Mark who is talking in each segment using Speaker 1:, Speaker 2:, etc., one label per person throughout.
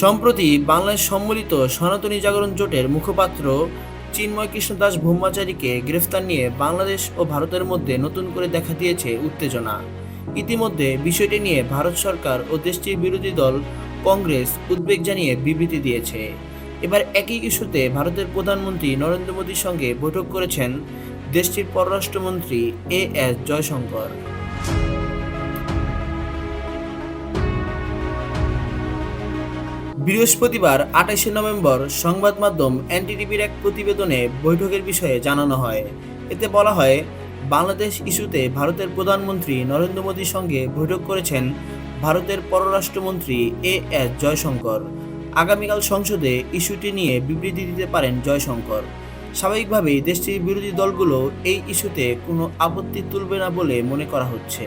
Speaker 1: সম্প্রতি বাংলাদেশ সম্মিলিত সনাতনী জাগরণ জোটের মুখপাত্র চিন্ময় কৃষ্ণ দাস ব্রহ্মচারীকে গ্রেফতার নিয়ে বাংলাদেশ ও ভারতের মধ্যে নতুন করে দেখা দিয়েছে উত্তেজনা। ইতিমধ্যে বিষয়টি নিয়ে ভারত সরকার ও দেশটির বিরোধী দল কংগ্রেস উদ্বেগ জানিয়ে বিবৃতি দিয়েছে। এবার একই ইস্যুতে ভারতের প্রধানমন্ত্রী নরেন্দ্র মোদীর সঙ্গে বৈঠক করেছেন দেশটির পররাষ্ট্রমন্ত্রী এ এস জয়শঙ্কর। বৃহস্পতিবার, আঠাশে নভেম্বর, সংবাদ মাধ্যম এনটিটিভির এক প্রতিবেদনে বৈঠকের বিষয়ে জানানো হয়। এতে বলা হয়, বাংলাদেশ ইস্যুতে ভারতের প্রধানমন্ত্রী নরেন্দ্র মোদীর সঙ্গে বৈঠক করেছেন ভারতের পররাষ্ট্রমন্ত্রী এ এস জয়শঙ্কর। আগামীকাল সংসদে ইস্যুটি নিয়ে বিবৃতি দিতে পারেন জয়শঙ্কর। স্বাভাবিকভাবেই দেশটির বিরোধী দলগুলো এই ইস্যুতে কোনো আপত্তি তুলবে না বলে মনে করা হচ্ছে।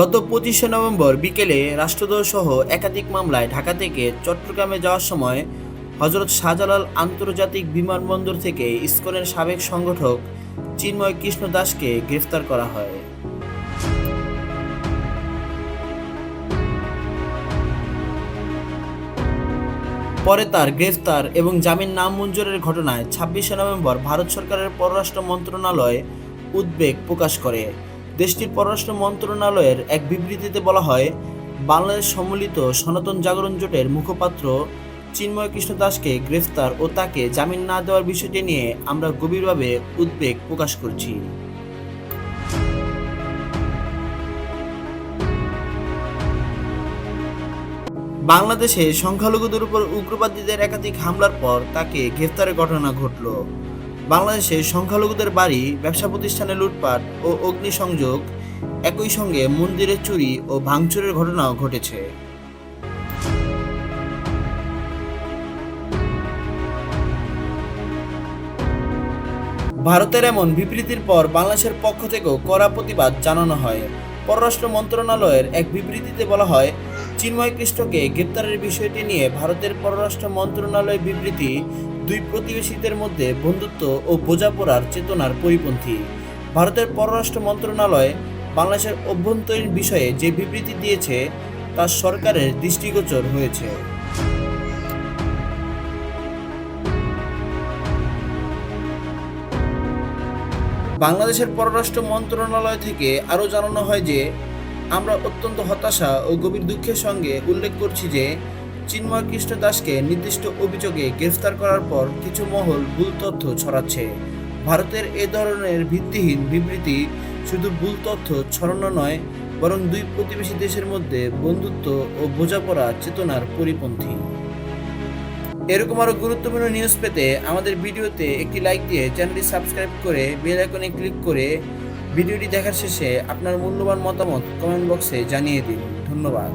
Speaker 1: গত পঁচিশে নভেম্বর বিকেলে রাষ্ট্রদ্রোহ সহ একাধিক মামলায় ঢাকা থেকে চট্টগ্রামে যাওয়ার সময় হজরত শাহজালাল আন্তর্জাতিক বিমানবন্দর থেকে ইসকনের সাবেক সংগঠক চিন্ময় কৃষ্ণ দাসকে গ্রেফতার করা হয়। পরে তার গ্রেফতার এবং জামিন নামঞ্জুরের ঘটনায় ছাব্বিশে নভেম্বর ভারত সরকারের পররাষ্ট্র মন্ত্রণালয় উদ্বেগ প্রকাশ করে। দেশটির পররাষ্ট্র মন্ত্রণালয়ের এক বিবৃতিতে বলা হয়, বাংলাদেশ সম্মিলিত সনাতন জাগরণ জোটের মুখপাত্র চিন্ময় কৃষ্ণ দাসকে গ্রেফতার ও তাকে জামিন না দেওয়ার বিষয়টি নিয়ে আমরা গভীরভাবে উদ্বেগ প্রকাশ করছি। বাংলাদেশে সংখ্যালঘুদের উপর উগ্রবাদীদের একাধিক হামলার পর তাকে গ্রেফতারের ঘটনা ঘটল। বাংলাদেশে সংখ্যালঘুদের বাড়ি, ব্যবসা প্রতিষ্ঠানে লুটপাট ও অগ্নিসংযোগ একই সঙ্গে মন্দিরে চুরি ও ভাঙচুরের ঘটনাও ঘটেছে। ভারতের এমন বিবৃতির পর বাংলাদেশের পক্ষ থেকেও কড়া প্রতিবাদ জানানো হয়। পররাষ্ট্র মন্ত্রণালয়ের এক বিবৃতিতে বলা হয় চিন্ময় কৃষ্ণকে গ্রেপ্তারের বিষয়টি নিয়ে ভারতের পররাষ্ট্র মন্ত্রণালয়ের বিবৃতি দুই প্রতিবেশীদের মধ্যে বন্ধুত্ব ও বোঝাপড়ার চেতনার পরিপন্থী। ভারতের পররাষ্ট্র মন্ত্রণালয় বাংলাদেশের অভ্যন্তরীণ বিষয়ে যে বিবৃতি দিয়েছে, তা সরকারের দৃষ্টিগোচর হয়েছে। বাংলাদেশের পররাষ্ট্র মন্ত্রণালয় থেকে আরও জানানো হয় যে আমরা অত্যন্ত হতাশা ও গভীর দুঃখের সঙ্গে উল্লেখ করছি যে চিন্ময় কৃষ্ণ দাসকে নির্দিষ্ট অভিযোগে গ্রেফতার করার পর কিছু মহল ভুল তথ্য ছড়াচ্ছে। ভারতের এ ধরনের ভিত্তিহীন বিবৃতি শুধু ভুল তথ্য ছড়ানো নয়, বরং দুই প্রতিবেশী দেশের মধ্যে বন্ধুত্ব ও বোঝাপড়া চেতনার পরিপন্থী। এরকম আরও গুরুত্বপূর্ণ নিউজ পেতে আমাদের ভিডিওতে একটি লাইক দিয়ে চ্যানেলটি সাবস্ক্রাইব করে বেল আইকনে ক্লিক করে ভিডিওটি দেখার শেষে আপনার মূল্যবান মতামত কমেন্ট বক্সে জানিয়ে দিন। ধন্যবাদ।